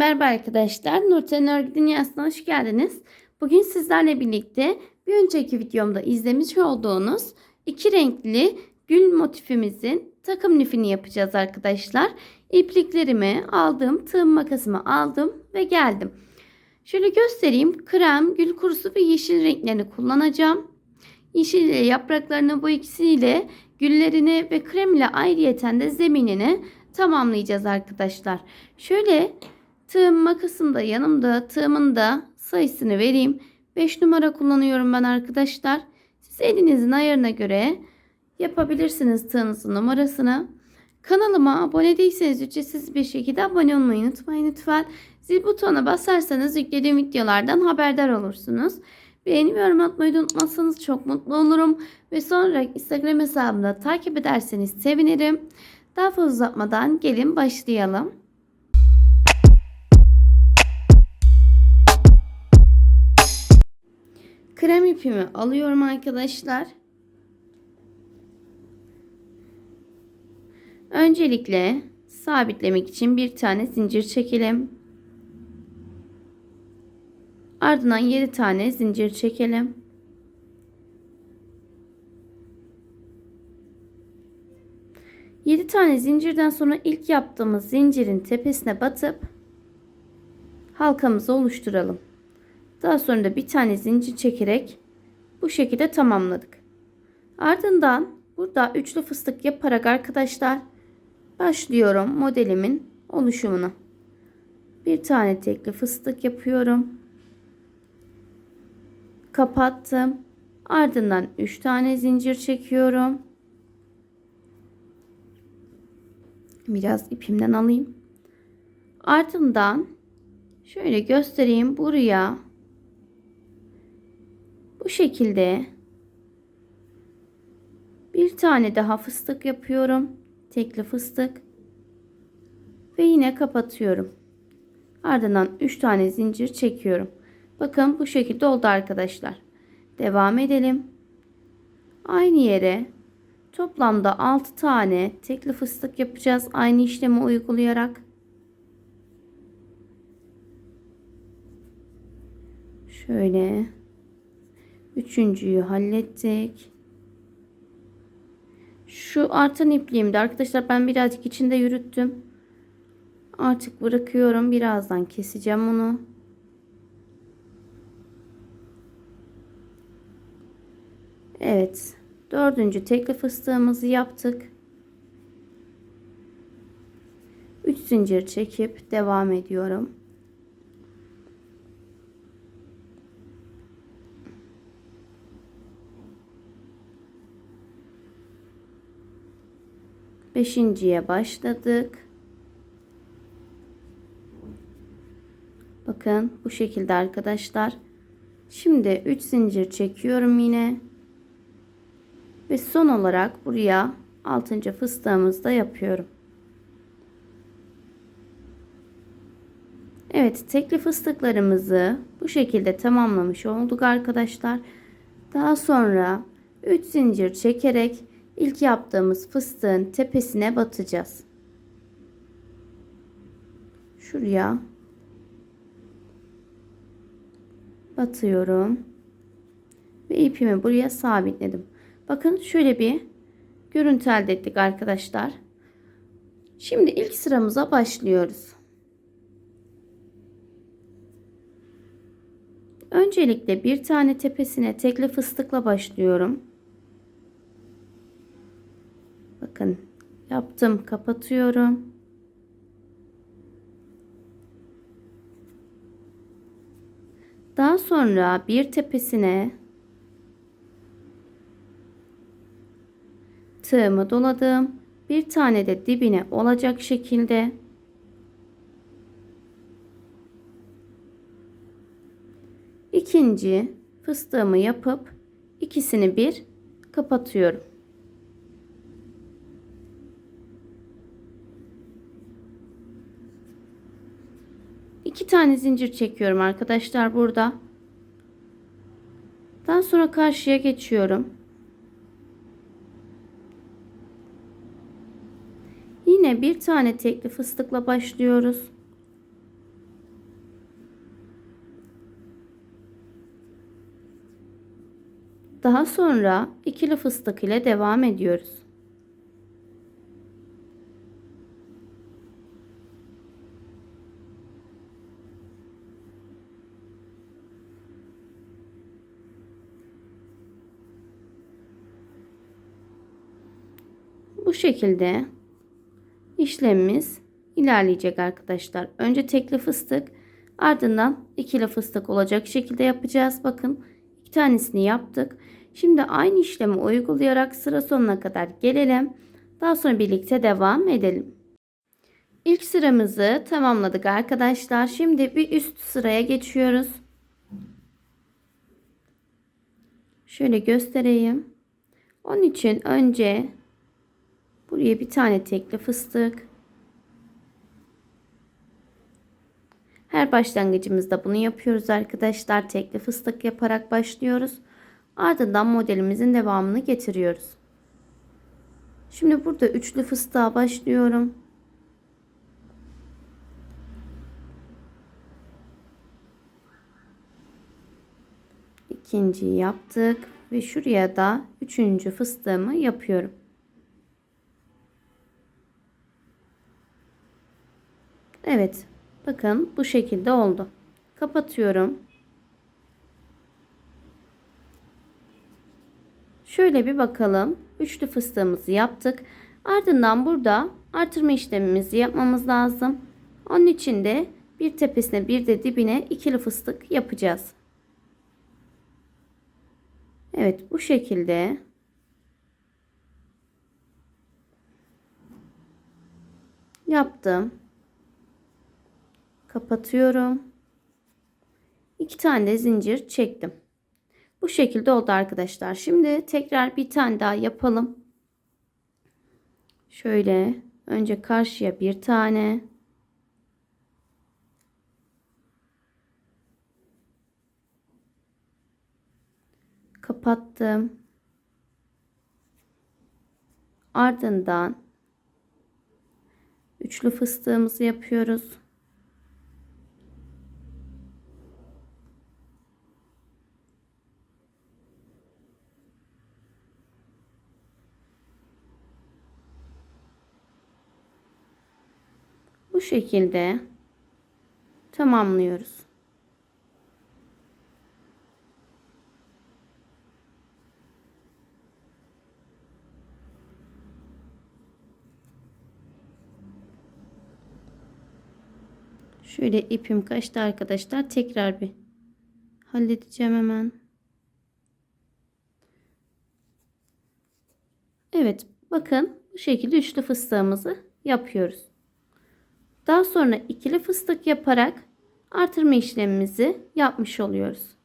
Merhaba arkadaşlar. Nurten Örgü Dünyası'na hoş geldiniz. Bugün sizlerle birlikte bir önceki videomda izlemiş olduğunuz iki renkli gül motifimizin takım lifini yapacağız arkadaşlar. İpliklerimi aldım, tığım makasımı aldım ve geldim. Şöyle göstereyim. Krem, gül kurusu ve yeşil renklerini kullanacağım. Yeşil ile yapraklarını bu ikisiyle güllerini ve krem ile ayrıyeten de zeminini tamamlayacağız arkadaşlar. Şöyle tığım makasım da yanımda tığımın da sayısını vereyim. 5 numara kullanıyorum ben arkadaşlar. Siz elinizin ayarına göre yapabilirsiniz tığınızın numarasını. Kanalıma abone değilseniz ücretsiz bir şekilde abone olmayı unutmayın lütfen. Zil butonuna basarsanız yüklediğim videolardan haberdar olursunuz. Beğeni ve yorum atmayı unutmazsanız çok mutlu olurum. Ve sonra Instagram hesabımda takip ederseniz sevinirim. Daha fazla uzatmadan gelin başlayalım. Krem ipimi alıyorum arkadaşlar. Öncelikle sabitlemek için bir tane zincir çekelim. Ardından 7 tane zincir çekelim. Yedi tane zincirden sonra ilk yaptığımız zincirin tepesine batıp halkamızı oluşturalım. Daha sonra da bir tane zincir çekerek bu şekilde tamamladık. Ardından burada üçlü fıstık yaparak arkadaşlar başlıyorum modelimin oluşumuna. Bir tane tekli fıstık yapıyorum. Kapattım. Ardından 3 tane zincir çekiyorum. Biraz ipimden alayım. Ardından şöyle göstereyim buraya bu şekilde bir tane daha fıstık yapıyorum. Tekli fıstık. Ve yine kapatıyorum. Ardından 3 tane zincir çekiyorum. Bakın bu şekilde oldu arkadaşlar. Devam edelim. Aynı yere toplamda 6 tane tekli fıstık yapacağız. Aynı işlemi uygulayarak. Şöyle. Üçüncüyü hallettik. Şu artan ipliğimde arkadaşlar ben birazcık içinde yürüttüm. Artık bırakıyorum. Birazdan keseceğim onu. Evet. Dördüncü tekli fıstığımızı yaptık. 3 zincir çekip devam ediyorum. Beşinciye başladık. Bakın bu şekilde arkadaşlar. Şimdi 3 zincir çekiyorum yine. Ve son olarak buraya 6. fıstığımızı da yapıyorum. Evet tekli fıstıklarımızı bu şekilde tamamlamış olduk arkadaşlar. Daha sonra 3 zincir çekerek ilk yaptığımız fıstığın tepesine batacağız. Şuraya batıyorum. Ve ipimi buraya sabitledim. Bakın şöyle bir görüntü elde ettik arkadaşlar. Şimdi ilk sıramıza başlıyoruz. Öncelikle bir tane tepesine tekli fıstıkla başlıyorum. Bakın yaptım kapatıyorum. Daha sonra bir tepesine tığımı doladım. Bir tane de dibine olacak şekilde ikinci fıstığımı yapıp ikisini bir kapatıyorum. tane zincir çekiyorum arkadaşlar burada. Daha sonra karşıya geçiyorum. Yine bir tane tekli fıstıkla başlıyoruz. Daha sonra ikili fıstık ile devam ediyoruz. Şekilde işlemimiz ilerleyecek arkadaşlar. Önce tekli fıstık ardından ikili fıstık olacak şekilde yapacağız. Bakın iki tanesini yaptık. Şimdi aynı işlemi uygulayarak sıra sonuna kadar gelelim. Daha sonra birlikte devam edelim. İlk sıramızı tamamladık arkadaşlar. Şimdi bir üst sıraya geçiyoruz. Şöyle göstereyim. Onun için önce buraya bir tane tekli fıstık. Her başlangıcımızda bunu yapıyoruz arkadaşlar. Tekli fıstık yaparak başlıyoruz. Ardından modelimizin devamını getiriyoruz. Şimdi burada üçlü fıstığa başlıyorum. İkinciyi yaptık ve şuraya da üçüncü fıstığımı yapıyorum. Evet. Bakın bu şekilde oldu. Kapatıyorum. Şöyle bir bakalım. Üçlü fıstığımızı yaptık. Ardından burada artırma işlemimizi yapmamız lazım. Onun için de bir tepesine bir de dibine ikili fıstık yapacağız. Evet bu şekilde yaptım. Kapatıyorum. İki tane de zincir çektim. Bu şekilde oldu arkadaşlar. Şimdi tekrar bir tane daha yapalım. Şöyle önce karşıya bir tane. Kapattım. Ardından üçlü fıstığımızı yapıyoruz. Bu şekilde tamamlıyoruz. Şöyle ipim kaçtı arkadaşlar. Tekrar bir halledeceğim hemen. Evet bakın bu şekilde üçlü fıstığımızı yapıyoruz. Daha sonra ikili fıstık yaparak artırma işlemimizi yapmış oluyoruz.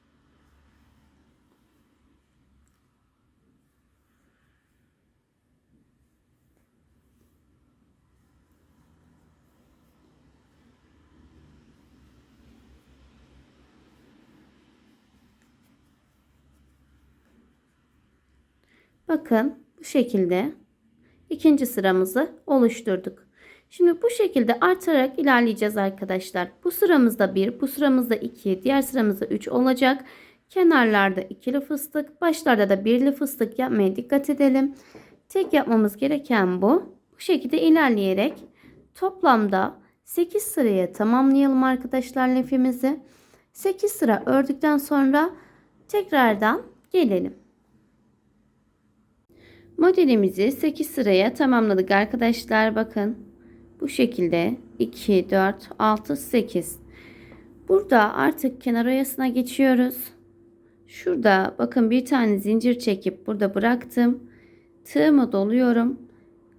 Bakın bu şekilde ikinci sıramızı oluşturduk. Şimdi bu şekilde artarak ilerleyeceğiz arkadaşlar. Bu sıramızda 1, bu sıramızda 2, diğer sıramızda 3 olacak. Kenarlarda ikili fıstık, başlarda da birli fıstık yapmaya dikkat edelim. Tek yapmamız gereken bu. Bu şekilde ilerleyerek toplamda 8 sıraya tamamlayalım arkadaşlar lifimizi. 8 sıra ördükten sonra tekrardan gelelim. Modelimizi 8 sıraya tamamladık arkadaşlar. Bakın bu şekilde 2, 4, 6, 8. Burada artık kenar oyasına geçiyoruz. Şurada bakın bir tane zincir çekip burada bıraktım. Tığımı doluyorum.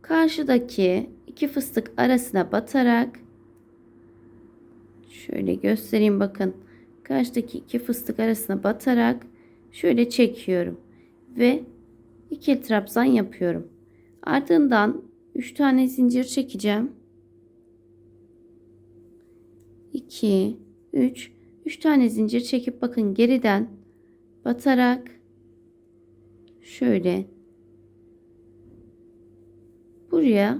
Karşıdaki iki fıstık arasına batarak şöyle göstereyim bakın. Karşıdaki iki fıstık arasına batarak şöyle çekiyorum ve iki trabzan yapıyorum. Ardından 3 tane zincir çekeceğim. 2 3 3 tane zincir çekip bakın geriden batarak şöyle buraya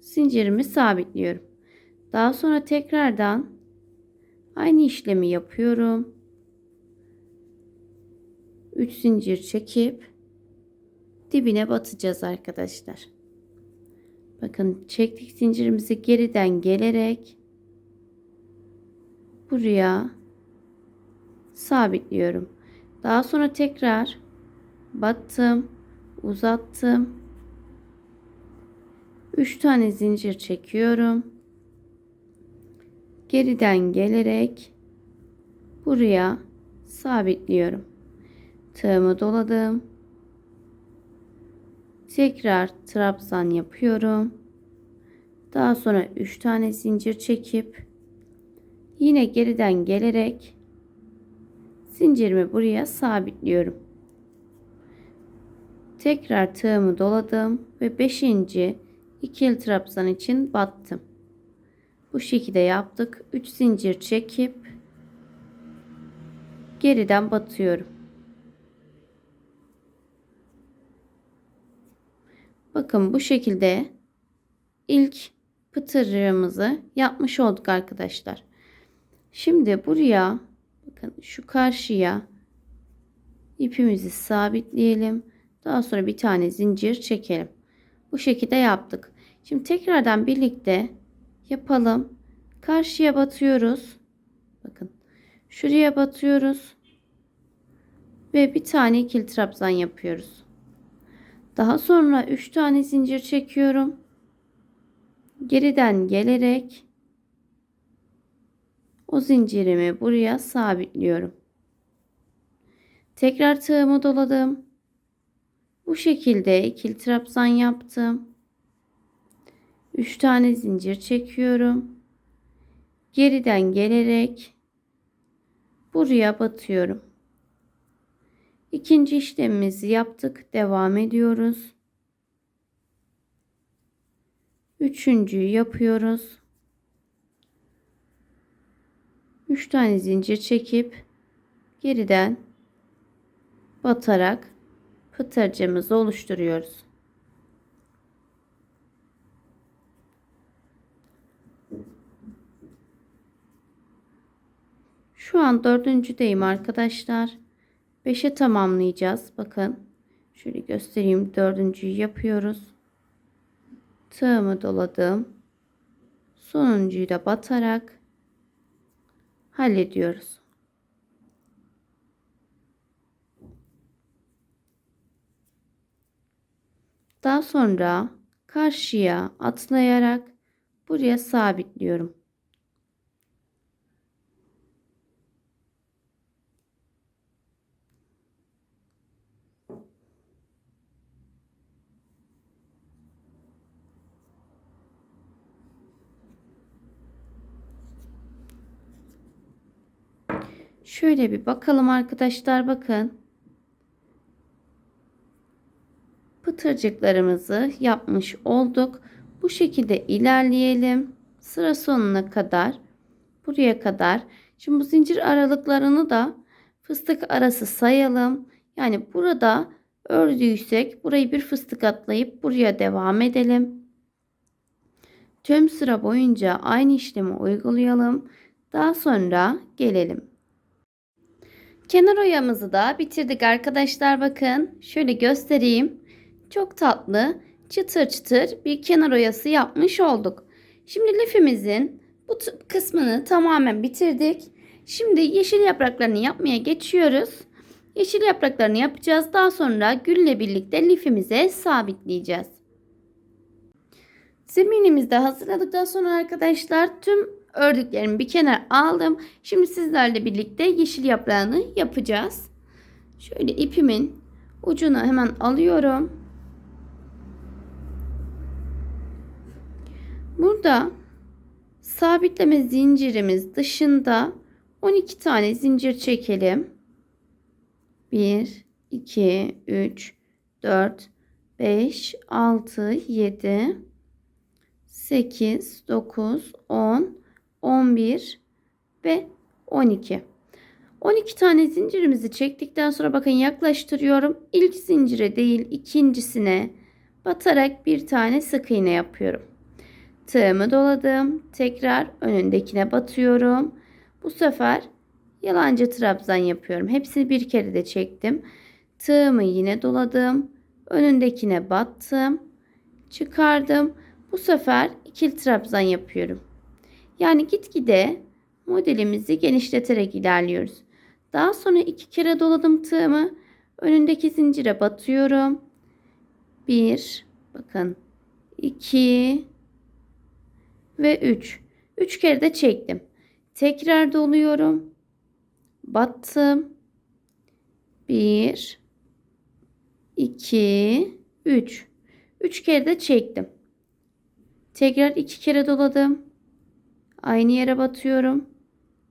zincirimi sabitliyorum. Daha sonra tekrardan aynı işlemi yapıyorum. 3 zincir çekip dibine batacağız arkadaşlar. Bakın çektik zincirimizi geriden gelerek buraya sabitliyorum. Daha sonra tekrar battım, uzattım. 3 tane zincir çekiyorum. Geriden gelerek buraya sabitliyorum. Tığımı doladım. Tekrar trabzan yapıyorum. Daha sonra 3 tane zincir çekip yine geriden gelerek zincirimi buraya sabitliyorum. Tekrar tığımı doladım ve 5. ikili trabzan için battım. Bu şekilde yaptık. 3 zincir çekip geriden batıyorum. Bakın bu şekilde ilk pıtırığımızı yapmış olduk arkadaşlar. Şimdi buraya bakın şu karşıya ipimizi sabitleyelim. Daha sonra bir tane zincir çekelim. Bu şekilde yaptık. Şimdi tekrardan birlikte yapalım. Karşıya batıyoruz. Bakın. Şuraya batıyoruz. Ve bir tane ikili trabzan yapıyoruz. Daha sonra 3 tane zincir çekiyorum. Geriden gelerek o zincirimi buraya sabitliyorum. Tekrar tığımı doladım. Bu şekilde ikili trabzan yaptım. 3 tane zincir çekiyorum. Geriden gelerek buraya batıyorum. İkinci işlemimizi yaptık. Devam ediyoruz. Üçüncüyü yapıyoruz. Üç tane zincir çekip geriden batarak pıtırcığımızı oluşturuyoruz. Şu an dördüncüdeyim arkadaşlar. 5'e tamamlayacağız. Bakın. Şöyle göstereyim. Dördüncüyü yapıyoruz. Tığımı doladım. Sonuncuyu da batarak hallediyoruz. Daha sonra karşıya atlayarak buraya sabitliyorum. Şöyle bir bakalım arkadaşlar bakın. Pıtırcıklarımızı yapmış olduk. Bu şekilde ilerleyelim. Sıra sonuna kadar. Buraya kadar. Şimdi bu zincir aralıklarını da fıstık arası sayalım. Yani burada ördüysek burayı bir fıstık atlayıp buraya devam edelim. Tüm sıra boyunca aynı işlemi uygulayalım. Daha sonra gelelim. Kenar oyamızı da bitirdik arkadaşlar bakın. Şöyle göstereyim. Çok tatlı çıtır çıtır bir kenar oyası yapmış olduk. Şimdi lifimizin bu kısmını tamamen bitirdik. Şimdi yeşil yapraklarını yapmaya geçiyoruz. Yeşil yapraklarını yapacağız. Daha sonra gülle birlikte lifimize sabitleyeceğiz. Zeminimizi de hazırladıktan sonra arkadaşlar tüm ördüklerimi bir kenar aldım. Şimdi sizlerle birlikte yeşil yaprağını yapacağız. Şöyle ipimin ucunu hemen alıyorum. Burada sabitleme zincirimiz dışında 12 tane zincir çekelim. 1 2 3 4 5 6 7 8 9 10 11 ve 12. 12 tane zincirimizi çektikten sonra bakın yaklaştırıyorum. İlk zincire değil ikincisine batarak bir tane sık iğne yapıyorum. Tığımı doladım. Tekrar önündekine batıyorum. Bu sefer yalancı trabzan yapıyorum. Hepsini bir kere de çektim. Tığımı yine doladım. Önündekine battım. Çıkardım. Bu sefer ikili trabzan yapıyorum. Yani gitgide modelimizi genişleterek ilerliyoruz. Daha sonra iki kere doladım tığımı. Önündeki zincire batıyorum. Bir, bakın, iki ve üç. Üç kere de çektim. Tekrar doluyorum. Battım. Bir, iki, üç. Üç kere de çektim. Tekrar iki kere doladım. Aynı yere batıyorum.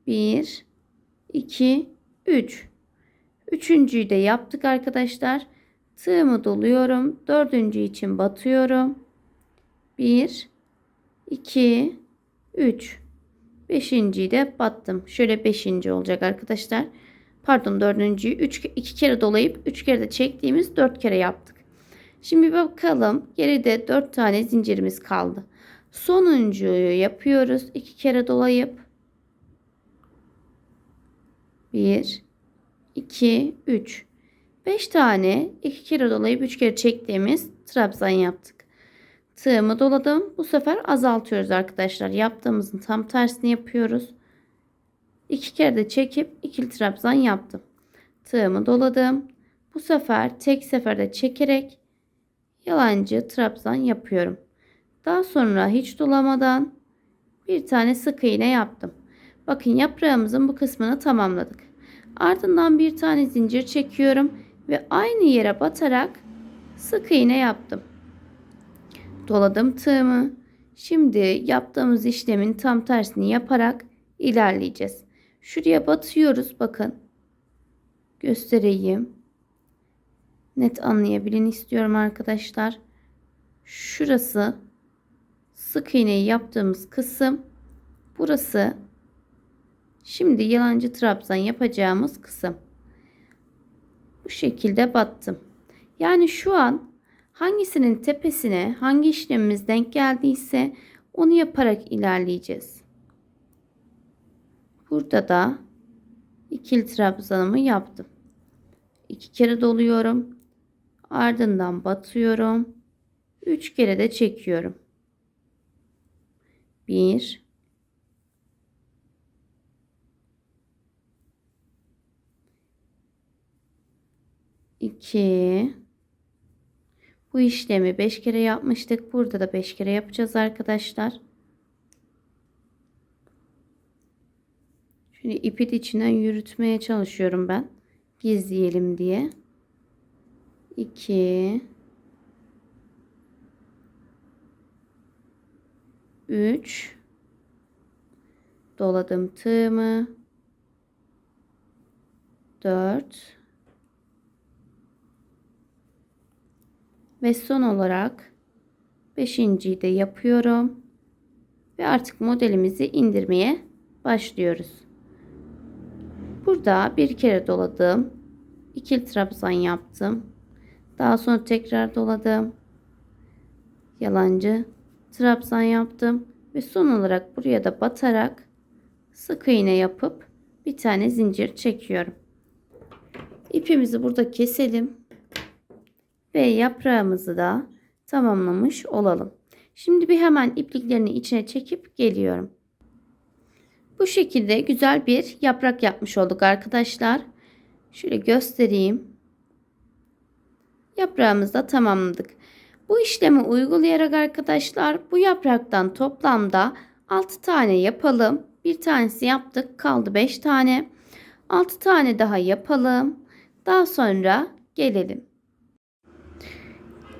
Bir, iki, üç. Üçüncüyü de yaptık arkadaşlar. Tığımı doluyorum. Dördüncü için batıyorum. Bir, iki, üç. Beşinciyi de battım. Şöyle beşinci olacak arkadaşlar. Pardon dördüncüyü üç, iki kere dolayıp üç kere de çektiğimiz dört kere yaptık. Şimdi bakalım. Geride dört tane zincirimiz kaldı. Sonuncuyu yapıyoruz. iki kere dolayıp. Bir, iki, üç. Beş tane iki kere dolayıp üç kere çektiğimiz trabzan yaptık. Tığımı doladım. Bu sefer azaltıyoruz arkadaşlar. Yaptığımızın tam tersini yapıyoruz. İki kere de çekip ikili trabzan yaptım. Tığımı doladım. Bu sefer tek seferde çekerek yalancı trabzan yapıyorum. Daha sonra hiç dolamadan bir tane sık iğne yaptım. Bakın yaprağımızın bu kısmını tamamladık. Ardından bir tane zincir çekiyorum ve aynı yere batarak sık iğne yaptım. Doladım tığımı. Şimdi yaptığımız işlemin tam tersini yaparak ilerleyeceğiz. Şuraya batıyoruz bakın. Göstereyim. Net anlayabilin istiyorum arkadaşlar. Şurası sık iğneyi yaptığımız kısım. Burası şimdi yalancı trabzan yapacağımız kısım. Bu şekilde battım. Yani şu an hangisinin tepesine hangi işlemimiz denk geldiyse onu yaparak ilerleyeceğiz. Burada da ikili trabzanımı yaptım. İki kere doluyorum. Ardından batıyorum. Üç kere de çekiyorum. Bir. iki. Bu işlemi 5 kere yapmıştık. Burada da 5 kere yapacağız arkadaşlar. Şimdi ipi içinden yürütmeye çalışıyorum ben. Gizleyelim diye. 2 3 doladım tığımı 4 ve son olarak beşinciyi de yapıyorum ve artık modelimizi indirmeye başlıyoruz. Burada bir kere doladım. ikili trabzan yaptım. Daha sonra tekrar doladım. Yalancı trabzan yaptım ve son olarak buraya da batarak sık iğne yapıp bir tane zincir çekiyorum. İpimizi burada keselim ve yaprağımızı da tamamlamış olalım. Şimdi bir hemen ipliklerini içine çekip geliyorum. Bu şekilde güzel bir yaprak yapmış olduk arkadaşlar. Şöyle göstereyim. Yaprağımızı da tamamladık. Bu işlemi uygulayarak arkadaşlar bu yapraktan toplamda 6 tane yapalım. Bir tanesi yaptık. Kaldı 5 tane. 6 tane daha yapalım. Daha sonra gelelim.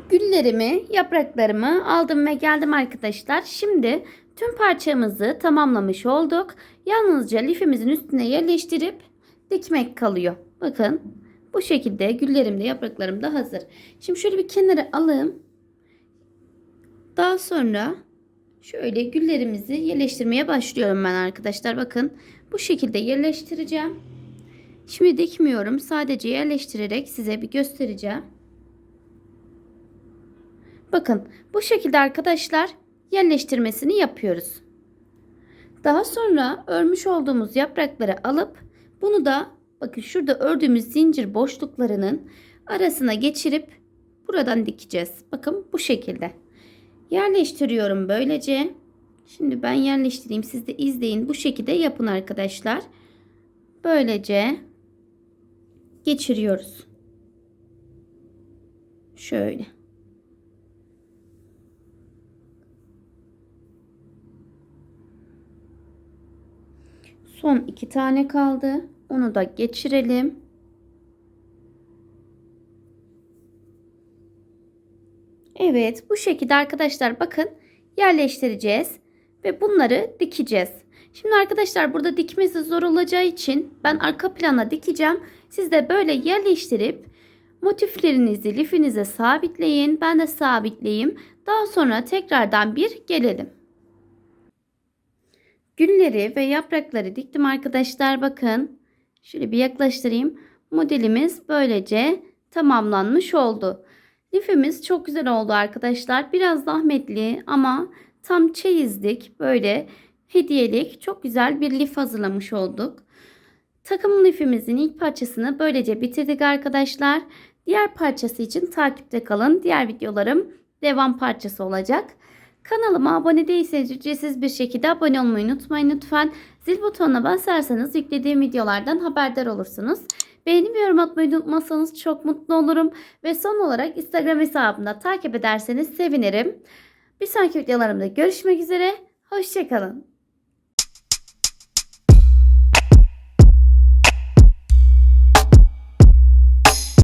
Güllerimi, yapraklarımı aldım ve geldim arkadaşlar. Şimdi tüm parçamızı tamamlamış olduk. Yalnızca lifimizin üstüne yerleştirip dikmek kalıyor. Bakın bu şekilde güllerim de yapraklarım da hazır. Şimdi şöyle bir kenara alayım. Daha sonra şöyle güllerimizi yerleştirmeye başlıyorum ben arkadaşlar. Bakın bu şekilde yerleştireceğim. Şimdi dikmiyorum. Sadece yerleştirerek size bir göstereceğim. Bakın bu şekilde arkadaşlar yerleştirmesini yapıyoruz. Daha sonra örmüş olduğumuz yaprakları alıp bunu da bakın şurada ördüğümüz zincir boşluklarının arasına geçirip buradan dikeceğiz. Bakın bu şekilde. Yerleştiriyorum böylece. Şimdi ben yerleştireyim. Siz de izleyin. Bu şekilde yapın arkadaşlar. Böylece geçiriyoruz. Şöyle. Son iki tane kaldı. Onu da geçirelim. Evet bu şekilde arkadaşlar bakın yerleştireceğiz ve bunları dikeceğiz. Şimdi arkadaşlar burada dikmesi zor olacağı için ben arka plana dikeceğim. Siz de böyle yerleştirip motiflerinizi lifinize sabitleyin. Ben de sabitleyeyim. Daha sonra tekrardan bir gelelim. Gülleri ve yaprakları diktim arkadaşlar bakın. Şöyle bir yaklaştırayım. Modelimiz böylece tamamlanmış oldu. Lifimiz çok güzel oldu arkadaşlar. Biraz zahmetli ama tam çeyizlik böyle hediyelik çok güzel bir lif hazırlamış olduk. Takım lifimizin ilk parçasını böylece bitirdik arkadaşlar. Diğer parçası için takipte kalın. Diğer videolarım devam parçası olacak. Kanalıma abone değilseniz ücretsiz bir şekilde abone olmayı unutmayın lütfen. Zil butonuna basarsanız yüklediğim videolardan haberdar olursunuz. Beğeni ve yorum atmayı unutmazsanız çok mutlu olurum. Ve son olarak Instagram hesabımda takip ederseniz sevinirim. Bir sonraki videolarımda görüşmek üzere. Hoşçakalın.